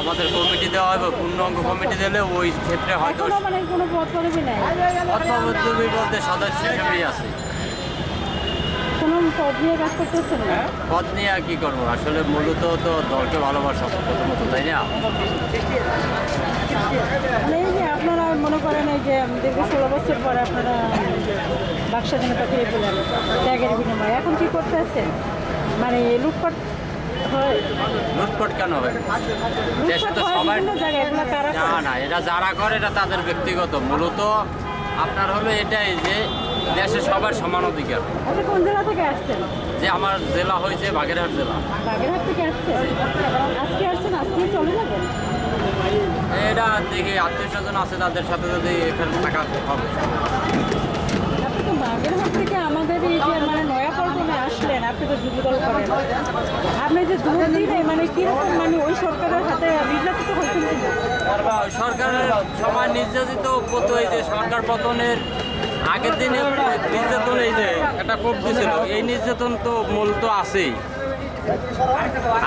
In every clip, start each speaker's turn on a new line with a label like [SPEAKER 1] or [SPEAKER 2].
[SPEAKER 1] আমাদের কমিটি দেওয়া হবে পূর্ণাঙ্গ কমিটি দিলে ওই ক্ষেত্রে হয়তো
[SPEAKER 2] মানে কোনো পদ পদবি নাই।
[SPEAKER 1] অথবা বলতে সদস্য হিসেবেই আছে।
[SPEAKER 2] না।
[SPEAKER 1] পদ নিয়ে আর কি করব? আসলে মূলত তো দলকে ভালোবাসা প্রথমত তাই না?
[SPEAKER 2] মানে করেন এই যে দীর্ঘ ষোলো বছর পরে আপনারা বাক্সা জনতা ফিরে পেলেন ত্যাগের বিনিময়ে। এখন কি করতেছেন মানে লুটপাট হয়?
[SPEAKER 1] লুটপাট কেন হবে দেশ তো সবাই
[SPEAKER 2] বিভিন্ন জায়গায় এগুলো কারা
[SPEAKER 1] না না এটা যারা করে এটা তাদের ব্যক্তিগত। মূলত আপনার হলো এটাই যে দেশে সবার সমান অধিকার।
[SPEAKER 2] আপনি কোন জেলা থেকে আসছেন?
[SPEAKER 1] যে আমার জেলা হয়েছে বাগেরহাট জেলা।
[SPEAKER 2] বাগেরহাট থেকে আসছেন? আজকে আসছেন আজকে চলে যাবেন?
[SPEAKER 1] এটা দেখি আত্মীয় স্বজন আছে তাদের সাথে যদি এখানে থাকা হবে
[SPEAKER 2] আপনি তো বাগেরহাট থেকে আমাদের এই যে মানে নয়া পল্টনে আসলেন আপনি তো যুবদল করেন। আপনি যে দূর দিনে মানে কীরকম মানে ওই সরকারের হাতে নির্যাতিত
[SPEAKER 1] সরকারের সময় নির্যাতিত কত এই যে সরকার পতনের আগের দিনে নির্যাতন এই যে একটা কোপ দিয়েছিল এই নির্যাতন তো মূল তো আছেই।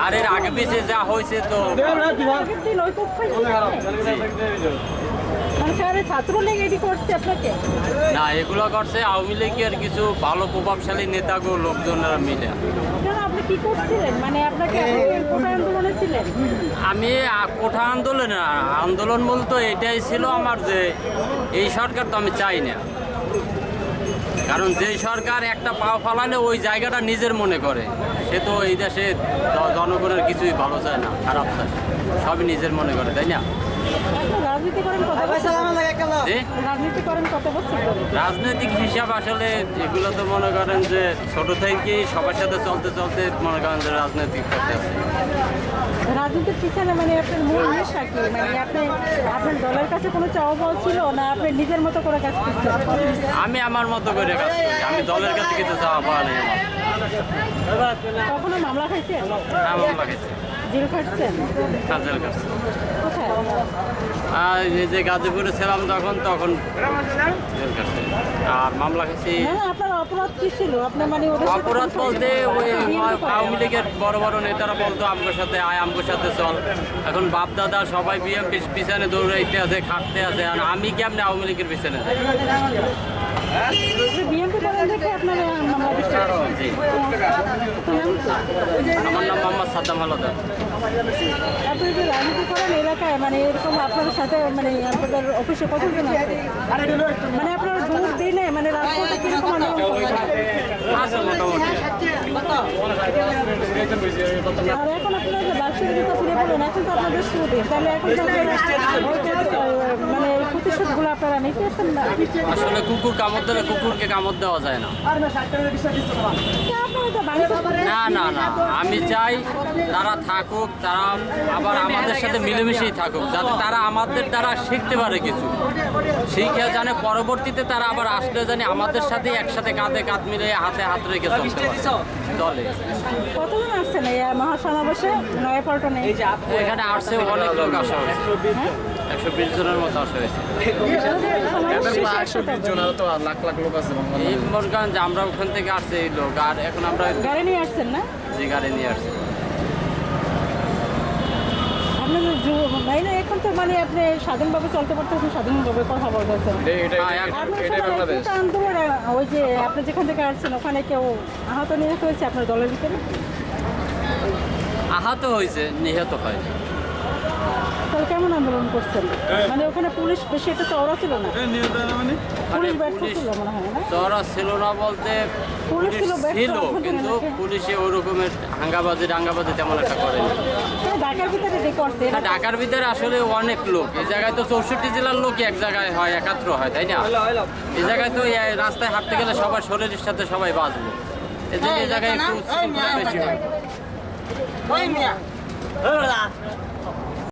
[SPEAKER 1] আর আগে পিছে যা হয়েছে তো। না, এগুলো করছে আওয়ামী লীগের কিছু ভালো প্রভাবশালী নেতাগো লোকজনেরা মিলে। আমি কোঠা আন্দোলন আন্দোলন বলতো এটাই ছিল আমার যে, এই সরকার তো আমি চাই না। কারণ যেই সরকার একটা পাও ফালালে ওই জায়গাটা নিজের মনে করে। সে তো এই দেশে জনগণের কিছুই ভালো চায় না খারাপ চায় সবই নিজের মনে করে তাই না? রাজনৈতিক হিসাব আসলে এগুলো তো মনে করেন যে ছোট থেকেই সবার সাথে চলতে চলতে মনে করেন যে রাজনৈতিক করতে আছে।
[SPEAKER 2] রাজনীতির পিছনে মানে আপনার মূল নেশা কি? মানে আপনি আপনার দলের কাছে কোনো চাওয়া পাওয়া ছিল না আপনি নিজের মতো করে কাজ করছেন?
[SPEAKER 1] আমি আমার মতো করে কাজ করি আমি দলের কাছে কিছু চাওয়া পাওয়া নেই আমার।
[SPEAKER 2] কখনো মামলা জেল খাটছেন কোথায়?
[SPEAKER 1] আর এই যে গাজীপুরে ছিলাম তখন তখন জেল কাটছে আর মামলা
[SPEAKER 2] আপনার অপরাধ কি ছিল? আপনার মানে
[SPEAKER 1] অপরাধ বলতে ওই আওয়ামী লীগের বড় বড় নেতারা বলতো আমগোর সাথে আয় আমগোর সাথে চল। এখন বাপ দাদা সবাই বিএমপি পিছনে দৌড়াইতে আছে খাটতে আছে আর আমি কেমনে আওয়ামী লীগের পিছনে যাই? আমার নাম মোহাম্মদ সাদ্দাম হালদার।
[SPEAKER 2] এলাকায় মানে এরকম আপনাদের সাথে মানে আপনাদের অফিসে কতজন আছে? মানে আপনারা দূর দিনে মানে রাজপথে কীরকম আর এখন আপনারা বাক্সের দিকে ফিরে পড়লেন এখন তাহলে এখন তো আপনারা ওইটা, আহ, মানে এই প্রতিশোধগুলো আপনারা নিতেছেন না?
[SPEAKER 1] আসলে কুকুর কামড় দিলে কুকুরকে কামড় দেওয়া যায় না। না না না। আমি চাই তারা থাকুক তারা আবার আমাদের সাথে মিলেমিশেই থাকুক যাতে তারা আমাদের দ্বারা শিখতে পারে কিছু। শিখে জানে পরবর্তীতে তারা আবার আসলে জানে আমাদের সাথে একসাথে কাঁধে কাঁধ মিলে হাতে হাত রেখে চলতে পারে। দলে।
[SPEAKER 2] কতজন আসছেন এই মহাসমাবেশে? নয়াপল্টনে
[SPEAKER 1] এখানে আসছে অনেক লোক আসা হয়েছে। একশো বিশ জনের মতো আসা হয়েছে। এই আমরা ওখান থেকে আসছে এই লোক আর এখন আমরা
[SPEAKER 2] গাড়ি নিয়ে আসছেন না?
[SPEAKER 1] যে গাড়ি নিয়ে আসছি।
[SPEAKER 2] আপনাদের ভাই না এখন তো মানে আপনি স্বাধীনভাবে চলতে পারতেছেন স্বাধীনভাবে কথা বলতেছেন।
[SPEAKER 1] হ্যাঁ,
[SPEAKER 2] আন্দোলনে ওই যে আপনি যেখান থেকে আসছেন ওখানে কেউ আহত নিহত হয়েছে আপনার দলের ভিতরে?
[SPEAKER 1] আহত হয়েছে নিহত হয়
[SPEAKER 2] তাহলে কেমন আন্দোলন করছেন? মানে ওখানে পুলিশ বেশি একটা চওড়া ছিল না? পুলিশ ব্যর্থ
[SPEAKER 1] পুলিশ
[SPEAKER 2] ছিল মনে হয় না?
[SPEAKER 1] চড়া ছিল না বলতে
[SPEAKER 2] পুলিশ ছিল
[SPEAKER 1] কিন্তু পুলিশে ওই রকমের হাঙ্গাবাজি ডাঙ্গাবাজি তেমন একটা করেনি।
[SPEAKER 2] ঢাকার ভিতরে যে করছে
[SPEAKER 1] আর ঢাকার ভিতরে আসলে অনেক লোক। এই জায়গায় তো চৌষট্টি জেলার লোক এক জায়গায় হয় একাত্র হয় তাই না? এই জায়গায় তো রাস্তায় হাঁটতে গেলে সবার শরীরের সাথে সবাই বাঁচবে। এই জন্য এই জায়গায় একটু বেশি হয়।